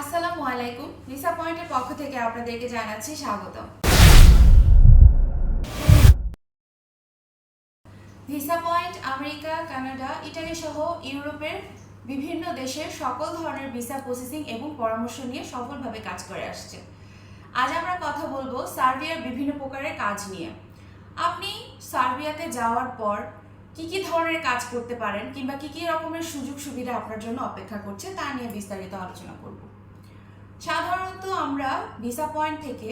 আসসালামু আলাইকুম। ভিসা পয়েন্টের পক্ষ থেকে আপনাদেরকে জানাচ্ছি স্বাগতম। Visa point America, Canada, Italy সহ ইউরোপের বিভিন্ন দেশের সকল ধরনের ভিসা প্রসেসিং এবং পরামর্শ নিয়ে সফলভাবে কাজ করে আসছে। আজ আমরা কথা বলব সার্বিয়ার বিভিন্ন প্রকারের কাজ নিয়ে। আপনি সার্বিয়াতে যাওয়ার পর কি কি ধরনের কাজ করতে পারেন কিংবা কি কি রকমের সুযোগ সুবিধা আপনার জন্য অপেক্ষা করছে তা নিয়ে বিস্তারিত আলোচনা করব। সাধারণত আমরা ভিসা পয়েন্ট থেকে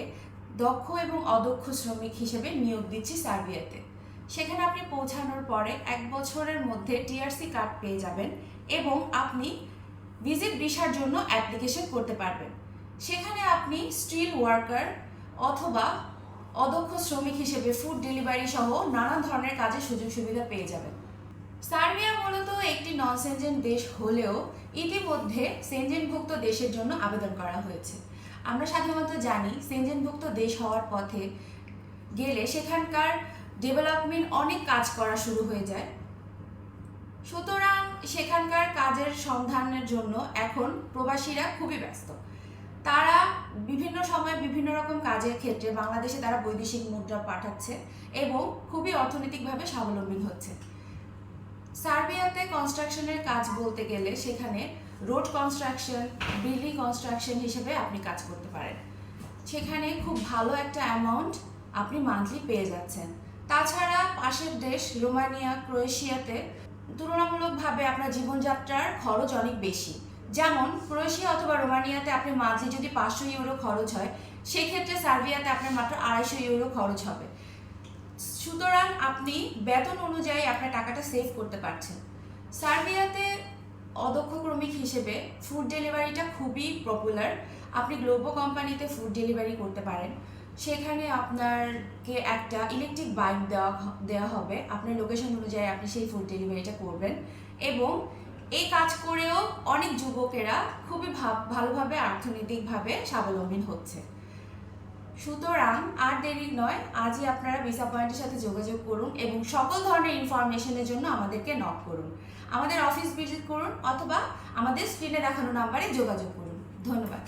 দক্ষ এবং অদক্ষ শ্রমিক হিসেবে নিয়োগ দিচ্ছি সার্বিয়াতে। সেখানে আপনি পৌঁছানোর পরে এক বছরের মধ্যে টিআরসি কার্ড পেয়ে যাবেন এবং আপনি ভিজিট ভিসার জন্য অ্যাপ্লিকেশন করতে পারবেন। সেখানে আপনি স্টিল ওয়ার্কার অথবা অদক্ষ শ্রমিক হিসেবে ফুড ডেলিভারি সহ নানান ধরনের কাজের সুযোগ সুবিধা পেয়ে যাবেন। সার্বিয়া মূলত একটি নন সেনজেন দেশ হলেও ইতিমধ্যে সেনজেনভুক্ত দেশের জন্য আবেদন করা হয়েছে। আমরা সাধারণত জানি সেনজেনভুক্ত দেশ হওয়ার পথে গেলে সেখানকার ডেভেলপমেন্ট অনেক কাজ করা শুরু হয়ে যায়। সুতরাং সেখানকার কাজের সন্ধানের জন্য এখন প্রবাসীরা খুবই ব্যস্ত। তারা বিভিন্ন সময় বিভিন্ন রকম কাজের ক্ষেত্রে বাংলাদেশে তারা বৈদেশিক মুদ্রা পাঠাচ্ছে এবং খুবই অর্থনৈতিকভাবে স্বাবলম্বী হচ্ছে। সার্বিয়াতে কনস্ট্রাকশনের কাজ বলতে গেলে সেখানে রোড কনস্ট্রাকশন বিল্ডিং কনস্ট্রাকশন হিসেবে আপনি কাজ করতে পারেন। সেখানে খুব ভালো একটা অ্যামাউন্ট আপনি মান্থলি পেয়ে যাচ্ছেন। তাছাড়া পাশের দেশ রোমানিয়া, ক্রোয়েশিয়াতে তুলনামূলকভাবে আপনার জীবনযাত্রার খরচ অনেক বেশি। যেমন ক্রোয়েশিয়া অথবা রোমানিয়াতে আপনি মান্থলি যদি পাঁচশো ইউরো খরচ হয়, সেক্ষেত্রে সার্বিয়াতে আপনার মাত্র আড়াইশো ইউরো খরচ হবে। সুতরাং আপনি বেতন অনুযায়ী আপনার টাকাটা সেভ করতে পারছেন। সার্বিয়াতে অদক্ষ ক্রমিক হিসেবে ফুড ডেলিভারিটা খুবই পপুলার আপনি গ্লোবো কোম্পানিতে ফুড ডেলিভারি করতে পারেন। সেখানে আপনারকে একটা ইলেকট্রিক বাইক দেওয়া দেওয়া হবে। আপনার লোকেশন অনুযায়ী আপনি সেই ফুড ডেলিভারিটা করবেন। এবং এই কাজ করেও অনেক যুবকেরা খুবই ভাব- ভালোভাবে অর্থনৈতিকভাবে স্বাবলম্বী হচ্ছে। সুতরাং আর দেরি নয়, আজই আপনারা ভিসা পয়েন্টের সাথে যোগাযোগ করুন এবং সকল ধরনের ইনফরমেশনের জন্য আমাদেরকে নক করুন। আমাদের অফিস ভিজিট করুন অথবা আমাদের স্ক্রিনে দেখানো নাম্বারে যোগাযোগ করুন। ধন্যবাদ।